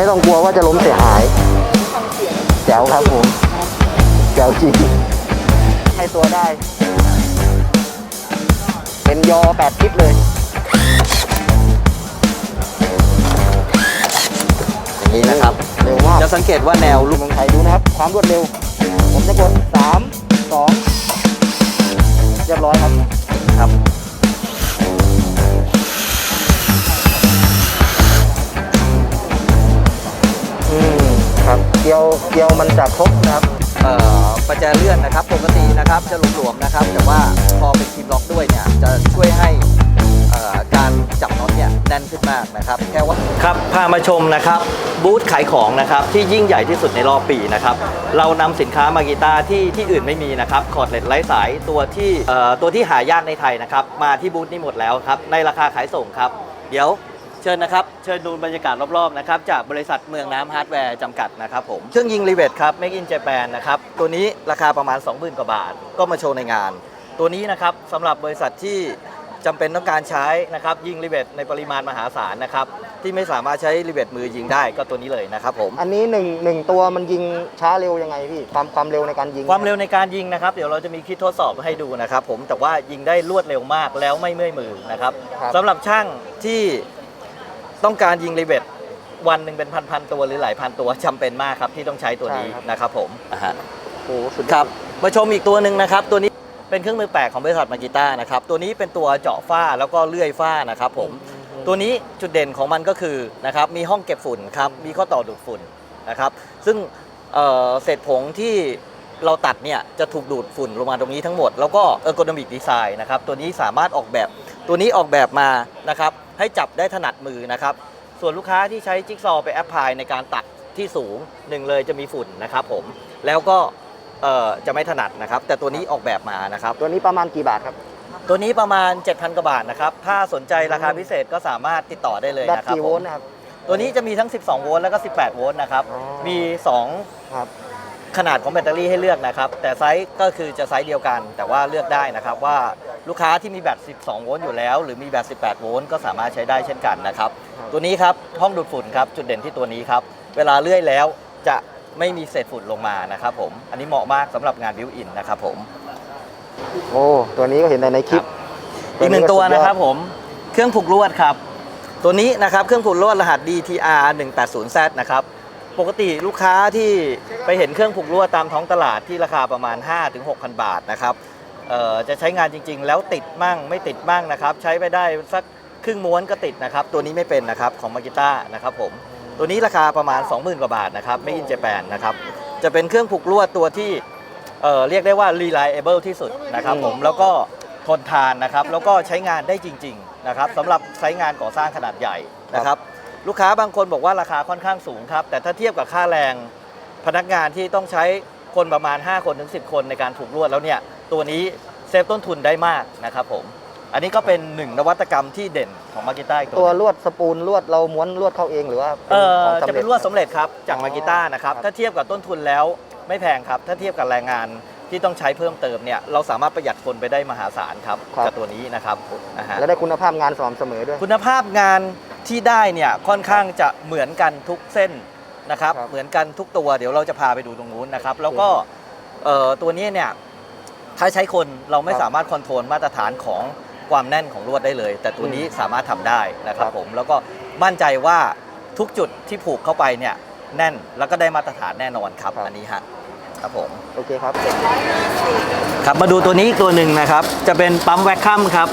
ไม่ต้องกลัวว่าจะล้มเสียหายแจ๋วครับผมแจ๋วจริงให้ตัวได้ เป็นยอแปดทิศเลยอย่างนี้นะครับเร็วมากจะสังเกตว่าแนวลูลูกกเมืองไทยดูนะครับ ความรวดเร็ว ผมจะกดสามสองเรียบร้อยครับครับ กลียวเกลียวมันจะครบนะครับเอ่อประแจเลื่อนนะครับ ปกตินะครับจะหลวมๆนะครับ แต่ว่าพอเป็นคีมล็อกด้วยเนี่ยจะช่วยให้เอ่อการจับน็อตเนี่ยแน่นขึ้นมากนะครับ แค่ว่าครับพามาชมนะครับบูธขายของนะครับที่ยิ่งใหญ่ที่สุดในรอบปีนะครับเรานำสินค้ามากีตาร์ที่ที่อื่นไม่มีนะครับคอร์ดเลตไร้สายตัวที่เอ่อตัวที่หายากในไทยนะครับมาที่บูธนี้หมดแล้วครับในราคาขายส่งครับ เดี๋ยว เชิญนะครับ เชิญดูบรรยากาศรอบๆนะครับจากบริษัทเมืองน้ำฮาร์ดแวร์จำกัดนะครับผมเครื่องยิงรีเวทครับ Make in Japan นะครับ ตัวนี้ราคาประมาณ 20,000 กว่าบาท ก็มาโชว์ในงาน ตัวนี้นะครับสำหรับบริษัทที่จำเป็นต้องการใช้นะครับยิงรีเวทในปริมาณมหาศาลนะครับที่ไม่สามารถใช้รีเวทมือยิงได้ก็ตัวนี้เลยนะครับผม อันนี้หนึ่งหนึ่งตัวมันยิงช้าเร็วยังไงพี่ความความเร็วในการยิง ความเร็วในการยิงนะครับ เดี๋ยวเราจะมีคิดทดสอบให้ดูนะครับผมแต่ว่ายิงได้รวดเร็วมากแล้วไม่เมื่อยมือนะครับครับสำหรับช่างที่ ต้องการยิงรีเวทวันหนึ่งเป็นพันๆตัวหรือหลายพันตัวจำเป็นมากครับที่ต้องใช้ตัวนี้นะครับผม อ่าฮะโอ้โหสุดยคอด รับมาชมอีกตัวหนึ่งนะครับ ตัวนี้เป็นเครื่องมือแปลกของบริษัทมากิต้านะครับตัวนี้เป็นตัวเจาะฝ้าแล้วก็เลื่อยฝ้านะครับผมตัวนี้จุดเด่นของมันก็คือนะครับมีห้องเก็บฝุ่นครับมีข้อต่อดูดฝุ่นนะครับซึ่งเอ่อเศษผงที่เราตัดเนี่ยจะถูกดูดฝุ่นลงมาตรงนี้ทั้งหมด แล้วก็เออร์โกนมิกดีไซน์นะครับตัวนี้สามารถออกแบบตัวนี้ออกแบบมานะครับ ให้จับได้ถนัดมือนะครับ ส่วนลูกค้าที่ใช้จิ๊กซอว์ไปแอพพลายในการตัดที่สูงหนึ่งเลยจะมีฝุ่นนะครับผมแล้วก็เอ่อจะไม่ถนัดนะครับ แต่ตัวนี้ออกแบบมานะครับ ตัวนี้ประมาณกี่บาทครับ ตัวนี้ประมาณ 7,000 กว่าบาทนะครับ ถ้าสนใจราคาพิเศษก็สามารถติดต่อได้เลยแบตนะครับกี่ผโวลมต์นะครับ ตัวนี้จะมีทั้ง 12 โวลต์แล้วก็ 18 โวลต์นะครับ อ๋อ มี 2 ครับ ขนาดของแบตเตอรี่ให้เลือกนะครับ แต่ไซส์ก็คือจะไซส์เดียวกัน แต่ว่าเลือกได้นะครับว่าลูกค้าที่มีแบต 12 โวลต์อยู่แล้ว หรือมีแบต 18 โวลต์ก็สามารถใช้ได้เช่นกันนะครับครับตัวนี้ครับห้องดูดฝุ่นครับจุดเด่นที่ตัวนี้ครับ เวลาเลื่อยแล้วจะไม่มีเศษฝุ่นลงมานะครับผม อันนี้เหมาะมากสำหรับงานบิวอินนะครับผม โอ้ ตัวนี้ก็เห็นในในคลิป อีกหนึ่งตัวสุดยอดนะครับผม เครื่องผูกลวดครับ ตัวนี้นะครับเครื่องผูกลวดรหัส DTR 180Z นะครับ ปกติลูกค้าที่ไปเห็นเครื่องผูกลวดตามท้องตลาดที่ราคาประมาณ 5-6,000 บาทนะครับเอ่อจะใช้งานจริง ๆ แล้วติดมั่งไม่ติดมั่งนะครับ ใช้ไปได้สักครึ่งม้วนก็ติดนะครับ ตัวนี้ไม่เป็นนะครับของมากิต้านะครับผมตัวนี้ราคาประมาณ 20,000 กว่าบาทนะครับไม่อินเจแปนนะครับจะเป็นเครื่องผูกลวดตัวที่เอ่อเรียกได้ว่า reliable ที่สุดนะครับผมแล้วก็ทนทานนะครับแล้วก็ใช้งานได้จริง ๆ นะครับสำหรับใช้งานก่อสร้างขนาดใหญ่นะครับ ลูกค้าบางคนบอกว่าราคาค่อนข้างสูงครับ แต่ถ้าเทียบกับค่าแรงพนักงานที่ต้องใช้คนประมาณ 5 คนถึง 10 คนในการผูกลวดแล้วเนี่ย ตัวนี้เซฟต้นทุนได้มากนะครับผม อันนี้ก็เป็นหนึ่งนวัตกรรมที่เด่นของมากิต้าอีกตัตัววลวดสปูลลวดเราม้วนลวดเข้าเองหรือว่าเออของสำจะเร็เป็นลวดสำเร็จครับจากอ๋อมากิต้านะครับ ครับ ถ้าเทียบกับต้นทุนแล้วไม่แพงครับ ถ้าเทียบกับแรงงานที่ต้องใช้เพิ่มเติมเนี่ย เราสามารถประหยัดคนไปได้มหาศาลครับกับตัวนี้นะครับนะฮะ และได้คุณภาพงานสม่ำเสมอด้วย คุณภาพงาน ที่ได้เนี่ยค่อนข้างจะเหมือนกันทุกเส้นนะครับ ครับเหมือนกันทุกตัวเดี๋ยวเราจะพาไปดูตรงนู้นนะครับ แล้วก็เอ่อตัวนี้เนี่ยถ้าใช้คนเราไม่ครับสามารถคอนโทรลมาตรฐานของความแน่นของลวดได้เลย แต่ตัวนี้สามารถทำได้นะครับครับ ผมแล้วก็มั่นใจว่าทุกจุดที่ผูกเข้าไปเนี่ยแน่นแล้วก็ได้มาตรฐานแน่นอนครับอันนี้ฮะครับผม โอเคครับ ครับมาดูตัวนี้อีกตัวหนึ่งนะครับ จะเป็นปั๊มแวคคัมครับ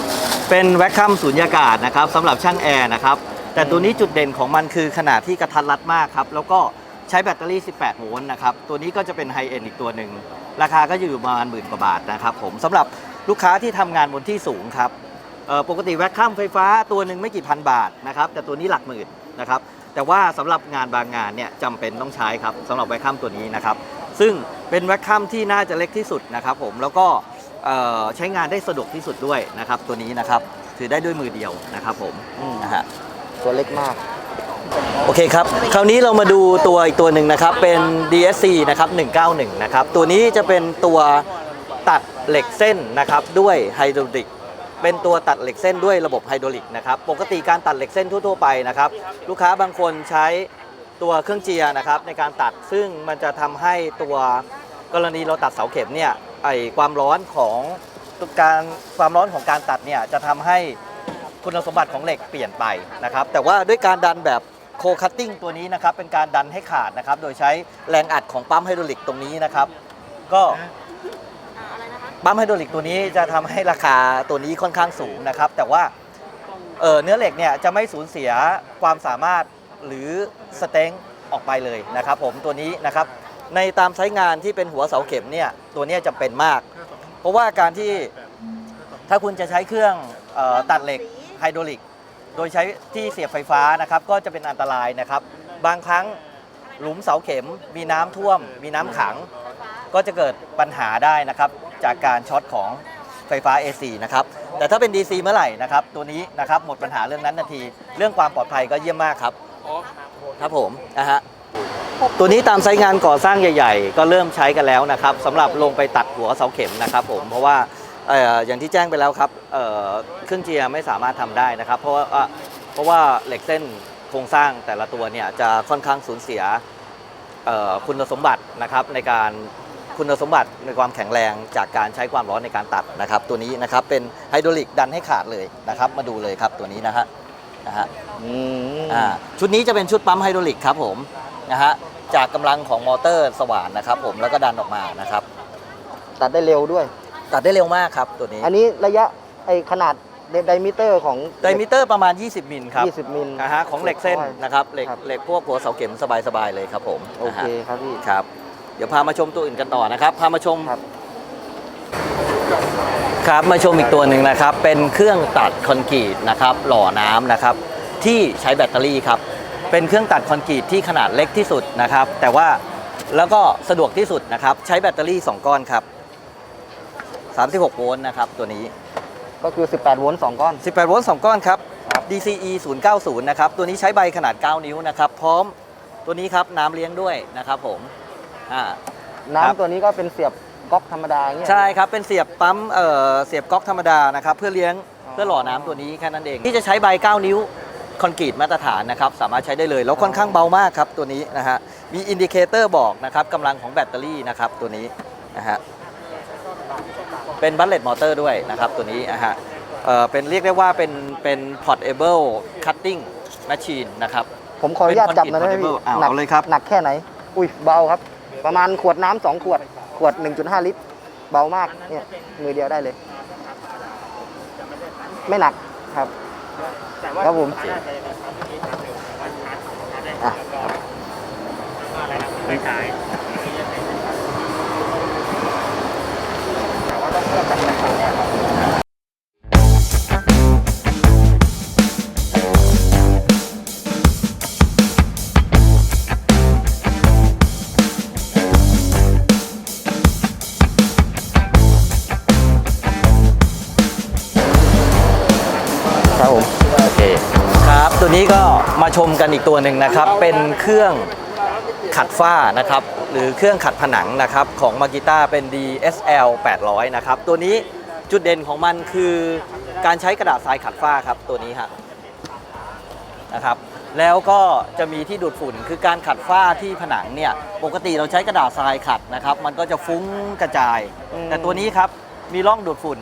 เป็นแวคคัมสูญญากาศนะครับสำหรับช่างแอร์นะครับ แต่ตัวนี้จุดเด่นของมันคือขนาดที่กระทัดรัดมากครับ แล้วก็ใช้แบตเตอรี่ 18 โวลต์นะครับ ตัวนี้ก็จะเป็นไฮเอ็นอีกตัวหนึ่ง ราคาก็อยู่ประมาณหมื่นกว่าบาทนะครับผมสำหรับลูกค้าที่ทำงานบนที่สูงครับปกติแวคคัมไฟฟ้าตัวหนึ่งไม่กี่พันบาทนะครับ แต่ตัวนี้หลักหมื่นนะครับ แต่ว่าสำหรับงานบางงานเนี่ยจำเป็นต้องใช้ครับสำหรับแวคคัมตัวนี้นะครับ ซึ่งเป็นแวคคัมที่น่าจะเล็กที่สุดนะครับผม แล้วก็ใช้งานได้สะดวกที่สุดด้วยนะครับ ตัวนี้นะครับถือได้ด้วยมือเดียวนะครับผมนะฮะ ตัวเล็กมาก โอเคครับ คราวนี้เรามาดูตัวอีกตัวหนึ่งนะครับ เป็น DSC นะครับ191 นะครับ ตัวนี้จะเป็นตัวตัดเหล็กเส้นนะครับด้วยไฮดรอลิก เป็นตัวตัดเหล็กเส้นด้วยระบบไฮดรอลิกนะครับ ปกติการตัดเหล็กเส้นทั่วๆไปนะครับ ลูกค้าบางคนใช้ตัวเครื่องเจียร์นะครับในการตัด ซึ่งมันจะทำให้ตัวกรณีเราตัดเสาเข็มเนี่ย ไอความร้อนของการความร้อนของการตัดเนี่ยจะทำให้ คุณสมบัติของเหล็กเปลี่ยนไปนะครับ แต่ว่าด้วยการดันแบบโคคัตติ้งตัวนี้นะครับ เป็นการดันให้ขาดนะครับ โดยใช้แรงอัดของปั๊มไฮดรอลิกตรงนี้นะครับ ก็ปั๊มไฮดรอลิกตัวนี้จะทำให้ราคาตัวนี้ค่อนข้างสูงนะครับ แต่ว่าเเนื้อเหล็กเนี่ยจะไม่สูญเสียความสามารถหรือสเต็งออกไปเลยนะครับ ผมตัวนี้นะครับ ในตามใช้งานที่เป็นหัวเสาเข็มเนี่ยตัวนี้จำเป็นมาก เพราะว่าการที่ถ้าคุณจะใช้เครื่องออตัดเหล็ก ไฮดรอลิก โดยใช้ที่เสียบไฟฟ้านะครับก็จะเป็นอันตรายนะครับ บางครั้งหลุมเสาเข็มมีน้ำท่วม มีน้ำขัง ก็จะเกิดปัญหาได้นะครับ จากการช็อตของไฟฟ้า AC นะครับ แต่ถ้าเป็น DC เมื่อไหร่นะครับ ตัวนี้นะครับหมดปัญหาเรื่องนั้นทันที เรื่องความปลอดภัยก็เยี่ยมมากครับครับผมนะฮะตัวนี้ตามไซต์งานก่อสร้างใหญ่ ๆ ก็เริ่มใช้กันแล้วนะครับสำหรับลงไปตัดหัวเสาเข็มนะครับผมเพราะว่า เอ่ออย่างที่แจ้งไปแล้วครับเอ่อเครื่องเจียร์ไม่สามารถทำได้นะครับ เพราะว่าอะเพราะว่าเหล็กเส้นโครงสร้างแต่ละตัวเนี่ยจะค่อนข้างสูญเสียเอ่อคุณสมบัตินะครับในการคุณสมบัติในความแข็งแรงจากการใช้ความร้อนในการตัดนะครับ ตัวนี้นะครับเป็นไฮดรอลิกดันให้ขาดเลยนะครับ มาดูเลยครับตัวนี้นะฮะนะฮะ อืมอ่าชุดนี้จะเป็นชุดปั๊มไฮดรอลิกครับผมนะฮะจากกำลังของมอเตอร์สว่านนะครับผมแล้วก็ดันออกมานะครับ ตัดได้เร็วด้วย ตัดได้เร็วมากครับตัวนี้อันนี้ระยะไอขนาดไดมิเตอร์ของไดมิเตอร์ประมาณ 20 มิลครับ20 มิลนะฮะของเหล็กเส้นนะครับเหล็กครับเหล็กพวกหัวเสาเข็มสบายๆเลยครับผมโอเคนะฮะครับพี่ครับ เดี๋ยวพามาชมตัวอื่นกันต่อนะครับ พามาชมครับครับมาชมอีกตัวหนึ่งนะครับ เป็นเครื่องตัดคอนกรีตนะครับ หล่อน้ำนะครับ ที่ใช้แบตเตอรี่ครับ เป็นเครื่องตัดคอนกรีตที่ขนาดเล็กที่สุดนะครับ แต่ว่าแล้วก็สะดวกที่สุดนะครับ ใช้แบตเตอรี่ 2 ก้อนครับ 36 โวลต์นะครับตัวนี้ ก็คือ 18 โวลต์2ก้อน 18 โวลต์2ก้อนครับครับ DCE 090 นะครับ ตัวนี้ใช้ใบขนาด 9 นิ้วนะครับ พร้อมตัวนี้ครับน้ำเลี้ยงด้วยนะครับผมอ่าน้ำครับตัวนี้ก็เป็นเสียบก๊อกธรรมดาอย่างเงี้ยใช่ครับเป็นเสียบปั๊มเอ่อเสียบก๊อกธรรมดานะครับเพื่อเลี้ยงอ๋อเพื่อหล่อน้ำตัวนี้แค่นั้นเอง ที่จะใช้ใบ 9 นิ้วคอนกรีตมาตรฐานนะครับสามารถใช้ได้เลยแล้วค่อนข้างเบามากครับตัวนี้นะฮะมีอินดิเคเตอร์บอกนะครับกำลังของแบตเตอรี่นะครับตัวนี้นะฮะ เป็นบัลเลตมอเตอร์ด้วยนะครับตัวนี้นะฮะเอ่อเป็นเรียกได้ว่าเป็นเป็น portable cutting machine นะครับผมขออนุญาตจับหนะเป็นได้ไหมพี่ portable อ้าวหนักเอาเลยครับหนักแค่ไหน อุ้ยเบาครับ ประมาณขวดน้ำสองขวด ขวด 1.5 ลิตร เบามากเนี่ยมือเดียวได้เลย ไม่หนักครับครับผมอะ ครับผม โอเค ครับ ตัวนี้ก็มาชมกันอีกตัวหนึ่งนะครับ เป็นเครื่อง ขัดฝ้านะครับหรือเครื่องขัดผนังนะครับของมากิต้าเป็น DSL 800 นะครับตัวนี้จุดเด่นของมันคือการใช้กระดาษทรายขัดฝ้าครับตัวนี้ฮะนะครับแล้วก็จะมีที่ดูดฝุ่นคือการขัดฝ้าที่ผนังเนี่ยปกติเราใช้กระดาษทรายขัดนะครับ มันก็จะฟุ้งกระจาย แต่ตัวนี้ครับมีร่องดูดฝุ่น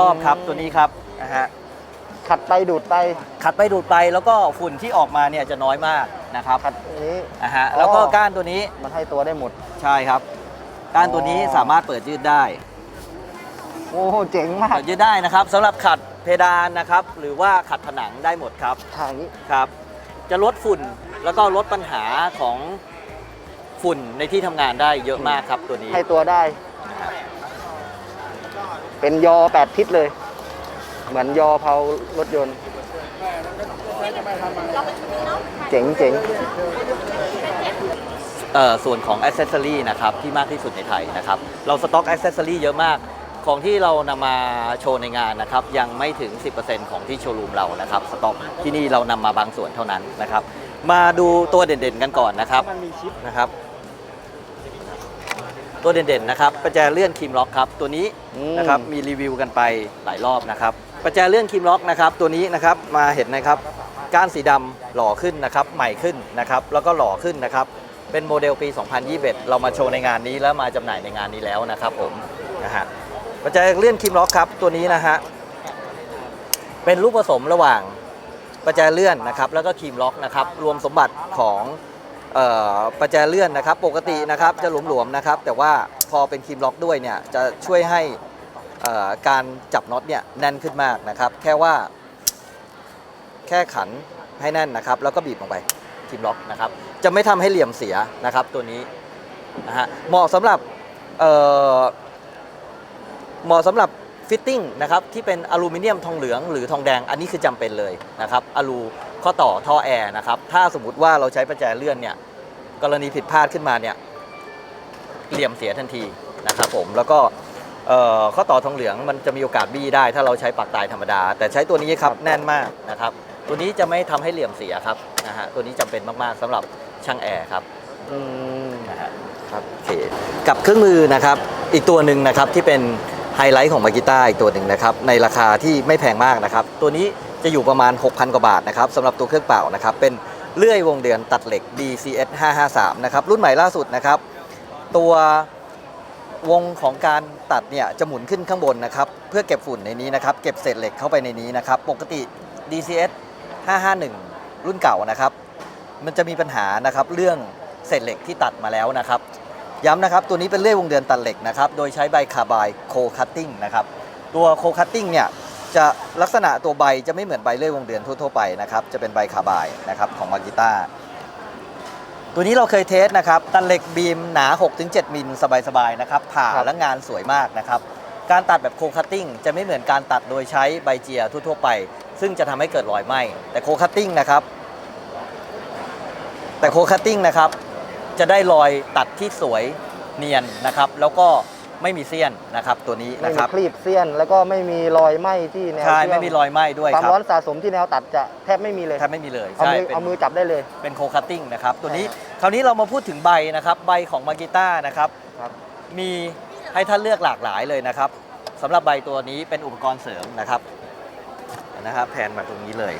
รอบๆครับตัวนี้ครับนะฮะ ขัดไปดูดไปขัดไปดูดไปแล้วก็ฝุ่นที่ออกมาเนี่ยจะน้อยมากนะครับขัดอย่างนี้นะฮะอ๋อแล้วก็ก้านตัวนี้มันให้ตัวได้หมดใช่ครับ ก้านตัวนี้อ๋อสามารถเปิดยืดได้โอ้โหเจ๋งมากเปิดยืดได้นะครับสำหรับขัดเพดานนะครับ หรือว่าขัดผนังได้หมดครับทางนี้ครับ จะลดฝุ่นแล้วก็ลดปัญหาของฝุ่นในที่ทำงานได้เยอะมากครับตัวนี้ให้ตัวได้นะฮะเป็นยอแปดทิศเลย เหมือนยอเผารถยนต์ เจ๋งเจ๋งเอ่อส่วนของอ c เซสซอรีนะครับที่มากที่สุดในไทยนะครับ เราสต็อกอ c เซสซอรีเยอะมาก ของที่เรานำมาโชว์ในงานนะครับ ยังไม่ถึง 10%ของที่โชว์รูมเรานะครับ สต็อกที่นี่เรานำมาบางส่วนเท่านั้นนะครับ มาดูตัวเด่นๆกันก่อนนะครับนะครับ ตัวเด่นๆนะครับประแจเลื่อนคีมล็อกครับ ตัวนี้อืมนะครับมีรีวิวกันไปหลายรอบนะครับ ประแจเลื่อนคีมล็อกนะครับตัวนี้นะครับมาเห็นนะครับก้านสีดำหล่อขึ้นนะครับใหม่ขึ้นนะครับแล้วก็หล่อขึ้นนะครับเป็นโมเดลปี 2021 เรามาโชว์ในงานนี้แล้วมาจำหน่ายในงานนี้แล้วนะครับผมนะฮะปัจจัยเลื่อนคิมล็อกครับตัวนี้นะฮะเป็นลูกผสมระหว่างปัจจัยเลื่อนนะครับแล้วก็คีมล็อกนะครับรวมสมบัติของเอ่อปัจจัยเลื่อนนะครับ ปกตินะครับจะหลวมๆนะครับ แต่ว่าพอเป็นคีมล็อกด้วยเนี่ยจะช่วยให้ การจับน็อตเนี่ยแน่นขึ้นมากนะครับ แค่ว่าแค่ขันให้แน่นนะครับ แล้วก็บีบลงไปทีมล็อกนะครับ จะไม่ทำให้เหลี่ยมเสียนะครับ ตัวนี้นะฮะเหมาะสำหรับเหมาะสำหรับฟิตติ้งนะครับที่เป็นอลูมิเนียมทองเหลืองหรือทองแดงอันนี้คือจำเป็นเลยนะครับอลูข้อต่อท่อแอร์นะครับ ถ้าสมมติว่าเราใช้ประแจเลื่อนเนี่ยกรณีผิดพลาดขึ้นมาเนี่ยเหลี่ยมเสียทันทีนะครับผมแล้วก็ ข้อต่อทองเหลืองมันจะมีโอกาสบี้ได้ถ้าเราใช้ปากตายธรรมดา แต่ใช้ตัวนี้ครับแน่นมากนะครับ ตัวนี้จะไม่ทำให้เหลี่ยมเสียครับนะฮะตัวนี้จำเป็นมากๆสำหรับช่างแอร์ครับอืมนะฮะครับโอเคกับเครื่องมือนะครับอีกตัวหนึ่งนะครับที่เป็นไฮไลท์ของมากิต้าอีกตัวหนึ่งนะครับในราคาที่ไม่แพงมากนะครับ ตัวนี้จะอยู่ประมาณ 6,000 กว่าบาทนะครับสำหรับตัวเครื่องเป่านะครับเป็นเลื่อยวงเดือนตัดเหล็ก DCS 553นะครับรุ่นใหม่ล่าสุดนะครับ ตัว วงของการตัดเนี่ยจะหมุนขึ้นข้างบนนะครับ เพื่อเก็บฝุ่นในนี้นะครับ เก็บเศษเหล็กเข้าไปในนี้นะครับ ปกติ DCS 551 รุ่นเก่านะครับ มันจะมีปัญหานะครับเรื่องเศษเหล็กที่ตัดมาแล้วนะครับ ย้ำนะครับตัวนี้เป็นเลื่อยวงเดือนตัดเหล็กนะครับ โดยใช้ใบคาร์บายโคคัตติ้งนะครับ ตัวโคคัตติ้งเนี่ยจะลักษณะตัวใบจะไม่เหมือนใบเลื่อยวงเดือนทั่วๆไปนะครับ จะเป็นใบคาร์บายนะครับของมากิต้า ตัวนี้เราเคยเทสนะครับตัดเหล็กบีมหนา 6-7 มิลสบายๆนะครับผ่าครับและงานสวยมากนะครับการตัดแบบโคคัตติ้งจะไม่เหมือนการตัดโดยใช้ใบเจียทั่วๆไป ซึ่งจะทำให้เกิดรอยไหม้แต่โคคัตติ้งนะครับแต่โคคัตติ้งนะครับจะได้รอยตัดที่สวยเนียนนะครับ แล้วก็ ไม่มีเสี้ยนนะครับตัวนี้ไม่นะคมีรับ คลีบเสี้ยน แล้วก็ไม่มีรอยไหม้ที่แนวใช่เชื่ไม่มีรอยไหม้ด้วยความครับร้อนสะสมที่แนวตัดจะแทบไม่มีเลยแทบไม่มีเลยเอาใช่มือเป็น เอามือจับได้เลย เป็นโคคัตติ้งนะครับ ตัวนี้ใช่ครับคราวนี้เรามาพูดถึงใบนะครับ ใบของมากิต้านะครับ ครับ มีให้ท่านเลือกหลากหลายเลยนะครับสำหรับใบตัวนี้เป็นอุปกรณ์เสริมนะครับนะครับแผนมาตรงนี้เลย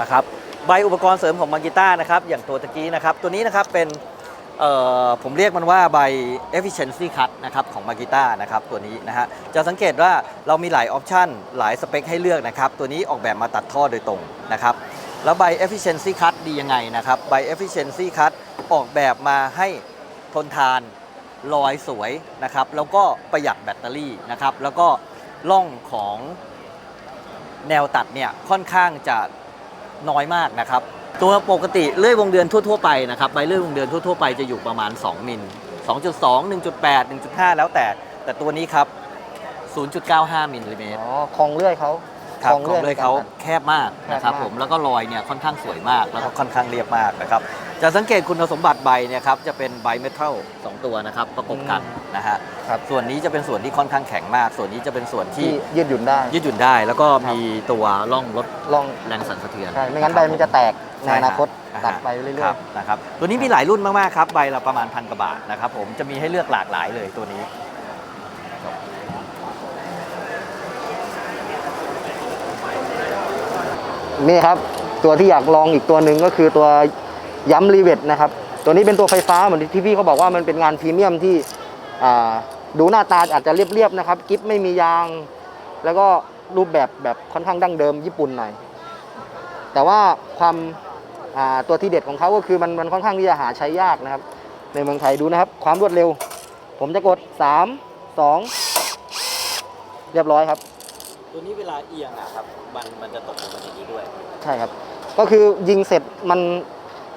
นะครับ ใบอุปกรณ์เสริมของมากิต้านะครับ อย่างตัวตะกี้นะครับ ตัวนี้นะครับเป็นเอ่อ ผมเรียกมันว่าใบ efficiency cut นะครับของมากิต้านะครับตัวนี้นะฮะจะสังเกตว่าเรามีหลายออปชันหลายสเปคให้เลือกนะครับตัวนี้ออกแบบมาตัดท่อโดยตรงนะครับแล้วใบ efficiency cut ดียังไงนะครับใบ efficiency cut ออกแบบมาให้ทนทานลอยสวยนะครับแล้วก็ประหยัดแบตเตอรี่นะครับแล้วก็ล่องของแนวตัดเนี่ยค่อนข้างจะน้อยมากนะครับ ตัวปกติเลื่อยวงเดือนทั่ว ๆ ไปนะครับใบเลื่อยวงเดือนทั่ว ๆ ไปจะอยู่ประมาณ 2 มิล 2.2 1.8 1.5 แล้วแต่ แต่ตัวนี้ครับ 0.95 มิลลิเมตรอ๋อคลองเลื่อยเขาครับคลองของเลื่อยเลยเขาในกรตัดแคบมากนะครับแคบมากผมแล้วก็รอยเนี่ยค่อนข้างสวยมากแล้วก็ค่อนข้างเรียบมากนะครับ จะสังเกตคุณสมบัติใบเนี่ยครับจะเป็นใบเมทัลสองตัวนะครับประกบกันนะฮะครับ ส่วนนี้จะเป็นส่วนที่ค่อนข้างแข็งมาก ส่วนนี้จะเป็นส่วนที่ที่ยืดหยุ่นได้ ยืดหยุ่นได้ แล้วก็มีตัวร่องลดลองแรงสั่นสะเทือนใช่ไม่งั้นใบมันจะแตกในใช่อนาคตฮะตัดไปเรื่คอยรับนะครับตัวนี้มีหลายรุ่นมากๆครับใบละประมาณพันกว่าบาทนะครับผมจะมีให้เลือกหลากหลายเลยตัวนี้ ๆนี่ครับ ตัวที่อยากลองอีกตัวหนึ่งก็คือตัว ย้ำรีเวทนะครับ ตัวนี้เป็นตัวไฟฟ้าเหมือนที่พี่เขาบอกว่ามันเป็นงานพรีเมียมที่อ่าดูหน้าตาอาจจะเรียบๆนะครับกิฟไม่มียาง แล้วก็รูปแบบแบบค่อนข้างดั้งเดิมญี่ปุ่นหน่อย แต่ว่าความอ่าตัวที่เด็ดของเขาก็คือมันมันค่อนข้างที่จะหาใช้ยากนะครับ ในเมืองไทยดูนะครับ ความรวดเร็ว ผมจะกด 3 2 เรียบร้อยครับ ตัวนี้เวลาเอียงอะครับ มันมันจะตกลงมาอย่างนี้ด้วย ใช่ครับ ก็คือยิงเสร็จมัน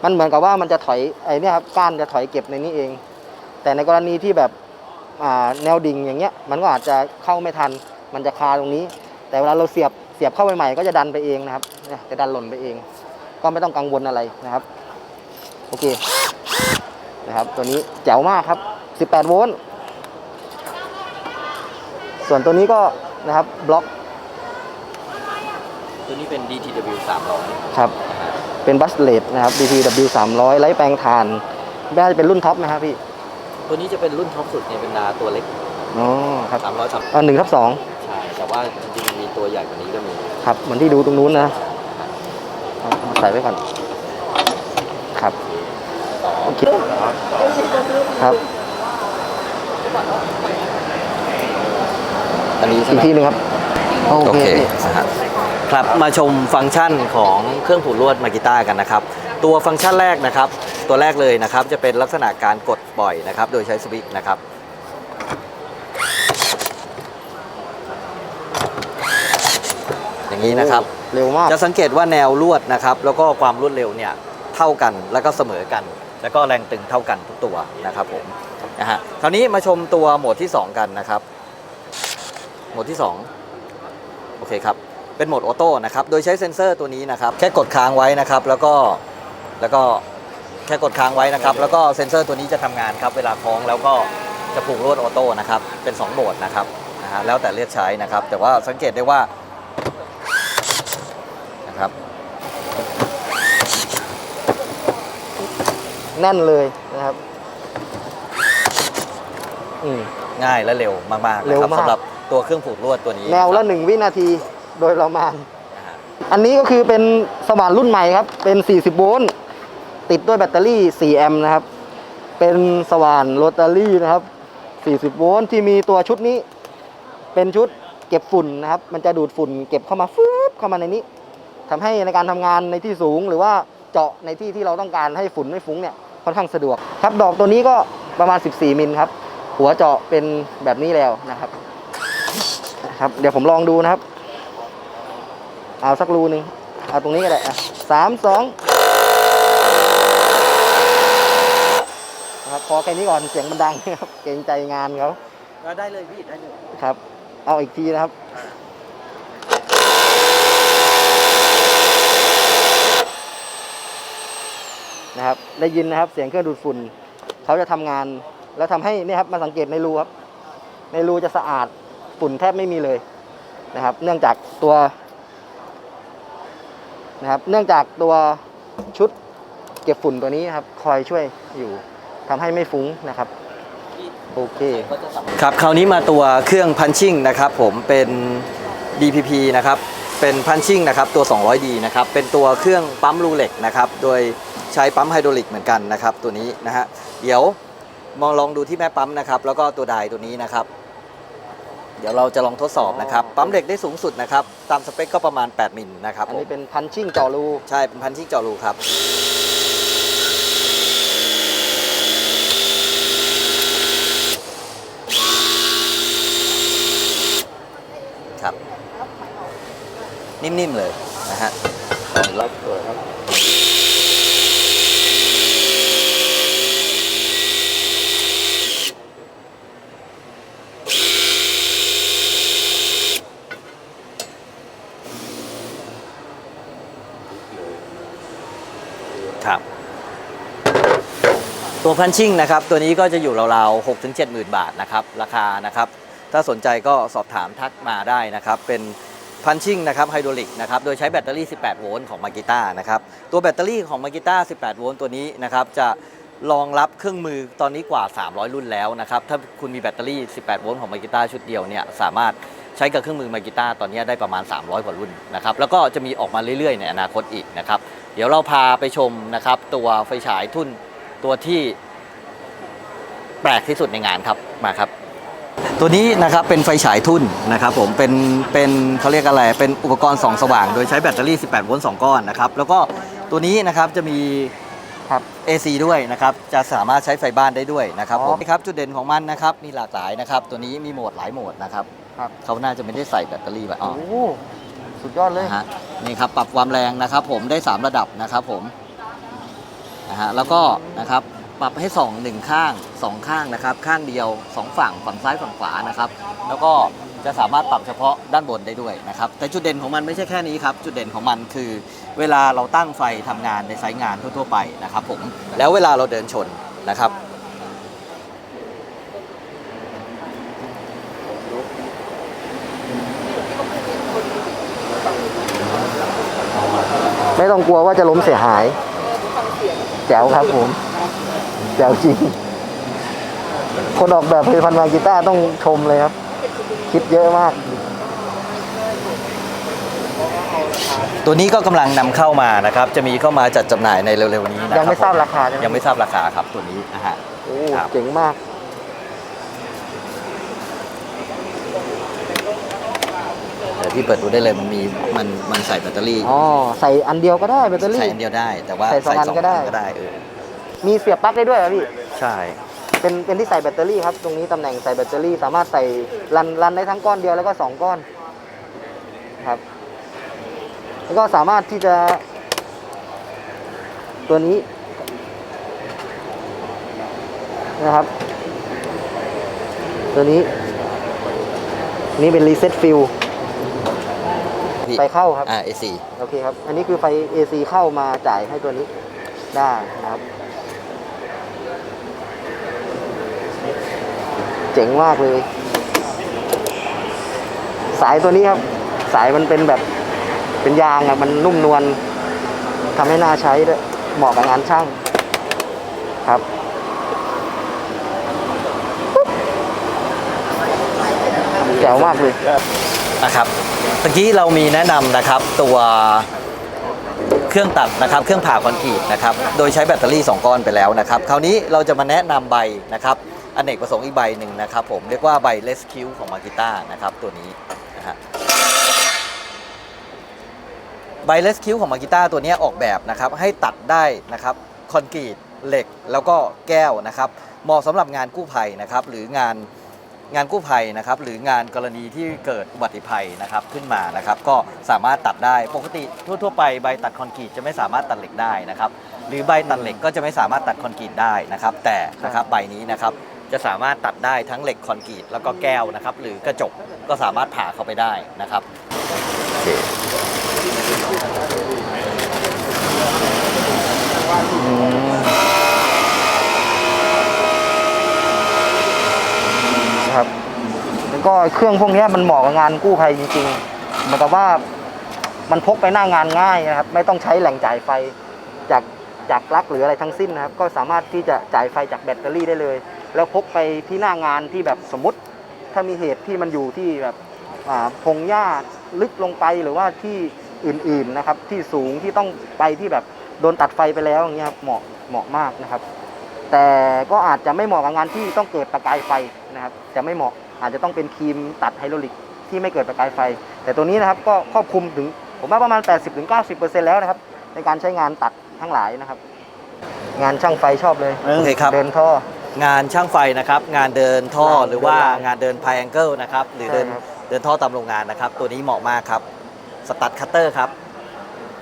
มันเหมือนกับว่ามันจะถอยไอ้เนี่ยครับก้านจะถอยเก็บในนี้เอง แต่ในกรณีที่แบบอ่าแนวดิ่งอย่างเงี้ยมันก็อาจจะเข้าไม่ทัน มันจะคาตรงนี้ แต่เวลาเราเสียบเสียบเข้าไปใหม่ก็จะดันไปเองนะครับเนี่ยจะดันหล่นไปเอง ก็ไม่ต้องกังวลอะไรนะครับโอเคนะครับตัวนี้แจ๋วมากครับ 18 โวลต์ส่วนตัวนี้ก็นะครับบล็อก ตัวนี้เป็น DTW 300ครับ เป็นบัสเลดนะครับ DTW 300ไร้แปลงถ่านน่าจะเป็นรุ่นท็อปไหมครับพี่ตัวนี้จะเป็นรุ่นท็อปสุดเนี่ยเป็นนาตัวเล็กอ๋อครับ300ครับอ่าหนึ่งทับสองใช่แต่ว่าจริงๆมีตัวใหญ่กว่านี้ก็มีครับเหมือนที่ดูตรงนู้นนะครับใส่ไว้ก่อนครับโอเคครับอันนี้ใช่อีไหกมทีหนึ่งครับ โอโอเคเคนะฮะครับมาชมฟังก์ชันของเครื่องผูกลวดมากิต้ากันนะครับ ตัวฟังก์ชันแรกนะครับ ตัวแรกเลยนะครับจะเป็นลักษณะการกดปล่อยนะครับ โดยใช้สวิตช์นะครับ อย่างนี้นะครับ เร็วมาก จะสังเกตว่าแนวลวดนะครับ แล้วก็ความรวดเร็วเนี่ยเท่ากันแล้วก็เสมอกัน แล้วก็แรงตึงเท่ากันทุกตัวนะครับผมนะฮะคราวนี้มาชมตัวโหมดที่ 2 กันนะครับ โหมดที่ 2 โอเคครับ เป็นโหมดออโต้นะครับ โดยใช้เซ็นเซอร์ตัวนี้นะครับ แค่กดค้างไว้นะครับ แล้วก็ แล้วก็แค่กดค้างไว้นะครับ แล้วก็เซ็นเซอร์ตัวนี้จะทำงานครับ เวลาคล้องแล้วก็จะผูกลวดออโต้นะครับ เป็น2โหมดนะครับนะฮะแล้วแต่เลือกใช้นะครับ แต่ว่าสังเกตได้ว่า นะครับ แน่นเลยนะครับ อืมง่ายและเร็วมากๆเร็นะวครับมากสำหรับตัวเครื่องผูกลวดตัวนี้ แนวละครับหนึ่งวินาที โดยประมาณ นะฮะอันนี้ก็คือเป็นสว่านรุ่นใหม่ครับ เป็น 40 โวลต์ ติดด้วยแบตเตอรี่ 4 แอมป์นะครับ เป็นสว่านโรตารี่นะครับ 40 โวลต์ที่มีตัวชุดนี้ เป็นชุดเก็บฝุ่นนะครับ มันจะดูดฝุ่นเก็บเข้ามาฟืบเข้ามาในนี้ ทำให้ในการทำงานในที่สูง หรือว่าเจาะในที่ที่เราต้องการให้ฝุ่นไม่ฟุ้งเนี่ยค่อนข้างสะดวกครับ ดอกตัวนี้ก็ประมาณ 14 มิลครับ หัวเจาะเป็นแบบนี้แล้วนะครับนะครับ เดี๋ยวผมลองดูนะครับ เอาสักรูหนึ่งเอาตรงนี้ก็ได้อะสามสองนะครับพอแค่นี้ก่อนเสียงมันดังนะครับ เกรงใจงานเขาได้เลยพี่ได้เลยครับ เอาอีกทีนะครับนะครับ ได้ยินนะครับเสียงเครื่องดูดฝุ่นเขาจะทำงาน แล้วทำให้เนี่ยครับมาสังเกตในรูครับ ในรูจะสะอาดฝุ่นแทบไม่มีเลยนะครับ เนื่องจากตัว นะครับ เนื่องจากตัวชุดเก็บฝุ่นตัวนี้นะครับ คอยช่วยอยู่ทำให้ไม่ฟุ้งนะครับ โอเค ครับคราวนี้มาตัวเครื่องพันชิ่งนะครับผมเป็น DPP นะครับเป็นพันชิ่งนะครับตัว 200D นะครับเป็นตัวเครื่องปั๊มรูเล็กนะครับโดยใช้ปั๊มไฮดรอลิกเหมือนกันนะครับตัวนี้นะฮะเดี๋ยวมองลองดูที่แม่ปั๊มนะครับแล้วก็ตัวไดตัวนี้นะครับ เดี๋ยวเราจะลองทดสอบนะครับ ปั๊มเหล็กได้สูงสุดนะครับ ตามสเปคก็ประมาณ 8 มิลนะครับอันผมนี้เป็นพันชิ่งเจาะรูใช่เป็นพันชิ่งเจาะรูครับครับ นิ่มๆเลยนะฮะลองอีกรอบตัวครับครับ ตัวพันชิ่งนะครับตัวนี้ก็จะอยู่ราวๆ6ถึง70,000บาทนะครับราคานะครับ ถ้าสนใจก็สอบถามทักมาได้นะครับ เป็นพันชิ่งนะครับไฮดรอลิกนะครับโดยใช้แบตเตอรี่ 18 โวลต์ของมากิต้านะครับตัวแบตเตอรี่ของมากิต้า 18 โวลต์ตัวนี้นะครับจะรองรับเครื่องมือตอนนี้กว่า 300 รุ่นแล้วนะครับ ถ้าคุณมีแบตเตอรี่ 18 โวลต์ของมากิต้าชุดเดียวเนี่ยสามารถใช้กับเครื่องมือมากิต้าตอนนี้ได้ประมาณ 300 กว่ารุ่นนะครับ แล้วก็จะมีออกมาเรื่อยๆ ในอนาคตอีกนะครับ เดี๋ยวเราพาไปชมนะครับตัวไฟฉายทุ่น ตัวที่แปลกที่สุดในงานครับมาครับ ตัวนี้นะครับเป็นไฟฉายทุ่นนะครับผมเป็นเป็นเขาเรียกอะไรเป็นอุปกรณ์ส่องสว่าง โดยใช้แบตเตอรี่ 18 โวลต์2ก้อนนะครับแล้วก็ตัวนี้นะครับจะมีครับ AC ด้วยนะครับจะสามารถใช้ไฟบ้านได้ด้วยนะครับอ๋อผมครับจุดเด่นของมันนะครับมีหลากหลายนะครับ ตัวนี้มีโหมดหลายโหมดนะครับครับ เขาน่าจะไม่ได้ใส่แบตเตอรี่ไว้อ๋อโอ้โหสุดยอดเลย นะฮะนี่ครับปรับความแรงนะครับ ผมได้ 3 ระดับนะครับผม นะฮะแล้วก็นะครับปรับให้ส่องหนึ่งข้างสองข้างนะครับข้างเดียวสองฝั่งฝั่งซ้ายฝั่งขวานะครับแล้วก็จะสามารถปรับเฉพาะด้านบนได้ด้วยนะครับแต่จุดเด่นของมันไม่ใช่แค่นี้ครับจุดเด่นของมันคือ เวลาเราตั้งไฟทำงานในไซต์งานทั่วๆไปนะครับผมแล้วเวลาเราเดินชนนะครับไม่ต้องกลัวว่าจะล้มเสียหาย แจ๋วครับผม แจ๋วจริง คนออกแบบผลิตภัณฑ์มากีต้าร์ต้องชมเลยครับ คิดเยอะมาก ตัวนี้ก็กำลังนำเข้ามานะครับ จะมีเข้ามาจัดจำหน่ายในเร็วๆนี้นะครับยังไม่ทราบราคาใช่ไหมยังไม่ทราบราคาครับตัวนี้นะฮะ โอ้ครับ เจ๋งมาก แต่ที่เปิดดูได้เลยมันมีมันมันใส่แบตเตอรี่อ๋อใส่อันเดียวก็ได้แบตเตอรี่ ใส่อันเดียวได้ แต่ว่าใส่สองอันก็ได้ ก็ได้เออมีเสียบปลั๊กได้ด้วยเหรอพี่ใช่ เป็นเป็นที่ใส่แบตเตอรี่ครับ ตรงนี้ตำแหน่งใส่แบตเตอรี่สามารถใส่รันรันได้ทั้งก้อนเดียวแล้วก็สองก้อนครับ แล้วก็สามารถที่จะ ตัวนี้นะครับ ตัวนี้ นี่เป็นรีเซ็ตฟิล พี่ไฟเข้าครับอ่า AC โอเคครับ อันนี้คือไฟ AC เข้ามาจ่ายให้ตัวนี้ได้นะครับ เจ๋งมากเลย สายตัวนี้ครับ สายมันเป็นแบบเป็นยางอะมันนุ่มนวลทำให้น่าใช้ด้วยเหมาะกับงานช่างครับแจ๋วมากเลยนะครับ เมื่อกี้เรามีแนะนำนะครับตัวเครื่องตัดนะครับเครื่องผ่าคอนกรีตนะครับโดยใช้แบตเตอรี่ 2 ก้อนไปแล้วนะครับคราวนี้เราจะมาแนะนำใบนะครับอเนกประสงค์อีกใบหนึ่งนะครับผมเรียกว่าใบเลสคิวของมากิต้านะครับตัวนี้นะฮะใบเลสคิวของมากิต้าตัวนี้ออกแบบนะครับให้ตัดได้นะครับคอนกรีตเหล็กแล้วก็แก้วนะครับเหมาะสำหรับงานกู้ภัยนะครับหรืองาน งานกู้ภัยนะครับหรืองานกรณีที่เกิดอุบัติภัยนะครับขึ้นมานะครับก็สามารถตัดได้ปกติทั่วๆไปใบตัดคอนกรีตจะไม่สามารถตัดเหล็กได้นะครับหรือใบตัดเหล็กก็จะไม่สามารถตัดคอนกรีตได้นะครับแต่นะครับใบนี้นะครับจะสามารถตัดได้ทั้งเหล็กคอนกรีตแล้วก็แก้วนะครับหรือกระจกก็สามารถผ่าเข้าไปได้นะครับโอเค นะครับแล้ว ก็เครื่องพวกนี้มันเหมาะกับงานกู้ภัยจริงๆเหมือนกับว่ามันพกไปหน้างานง่ายนะครับ ไม่ต้องใช้แหล่งจ่ายไฟจากจากปลั๊กหรืออะไรทั้งสิ้นนะครับ ก็สามารถที่จะจ่ายไฟจากแบตเตอรี่ได้เลย แล้วพกไปที่หน้างานที่แบบสมมติ ถ้ามีเหตุที่มันอยู่ที่แบบพงหญ้าลึกลงไปหรือว่าที่อื่นๆนะครับ ที่สูงที่ต้องไปที่แบบโดนตัดไฟไปแล้วอย่างเงี้ยครับเหมาะเหมาะมากนะครับ แต่ก็อาจจะไม่เหมาะกับงานที่ต้องเกิดประกายไฟนะครับ จะไม่เหมาะ อาจจะต้องเป็นครีมตัดไฮดรอลิกที่ไม่เกิดประกายไฟ แต่ตัวนี้นะครับก็ครอบคลุมถึงผมว่าประมาณ 80-90%แล้วนะครับ ในการใช้งานตัดทั้งหลายนะครับ งานช่างไฟชอบเลยโอเคครับ เดินท่อ งานช่างไฟนะครับ งานเดินท่องานหรือว่าเดินรางงานเดินพายแองเกิลนะครับหรือเดินใช่ครับ เดินท่อตามโรงงานนะครับ ตัวนี้เหมาะมากครับสตัดคัตเตอร์ครับ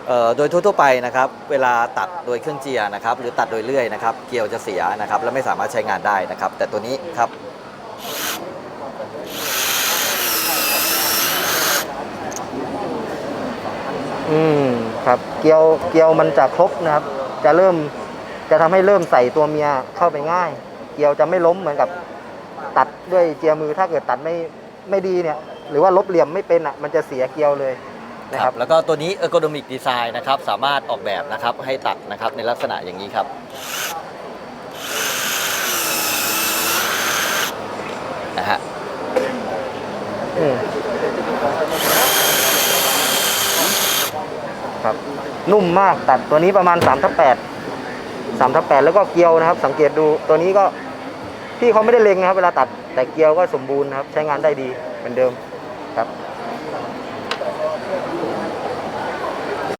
เอ่อโดยทั่วๆไปนะครับ เวลาตัดโดยเครื่องเจียร์นะครับ หรือตัดโดยเลื่อยนะครับ เกลียวจะเสียนะครับ และไม่สามารถใช้งานได้นะครับ แต่ตัวนี้ครับ อืมครับ เกลียวเกลียวมันจะครบนะครับ จะเริ่มจะทำให้เริ่มใส่ตัวเมียเข้าไปง่าย เกลียวจะไม่ล้มเหมือนกับ ตัดด้วยเจียมือถ้าเกิดตัดไม่ไม่ดีเนี่ย หรือว่าลบเหลี่ยมไม่เป็นอะ มันจะเสียเกลียวเลยนะครับแล้วก็ตัวนี้ ergonomic design นะครับสามารถออกแบบนะครับให้ตัดนะครับในลักษณะอย่างนี้ครับนะฮะ อืม ครับ นุ่มมากตัดตัวนี้ประมาณ3ทับ8 3ทับ8แล้วก็เกลียวนะครับ สังเกตดูตัวนี้ก็พี่เขาไม่ได้เล็งนะครับ เวลาตัดแต่เกลียวก็สมบูรณ์นะครับ ใช้งานได้ดีเหมือนเดิมครับ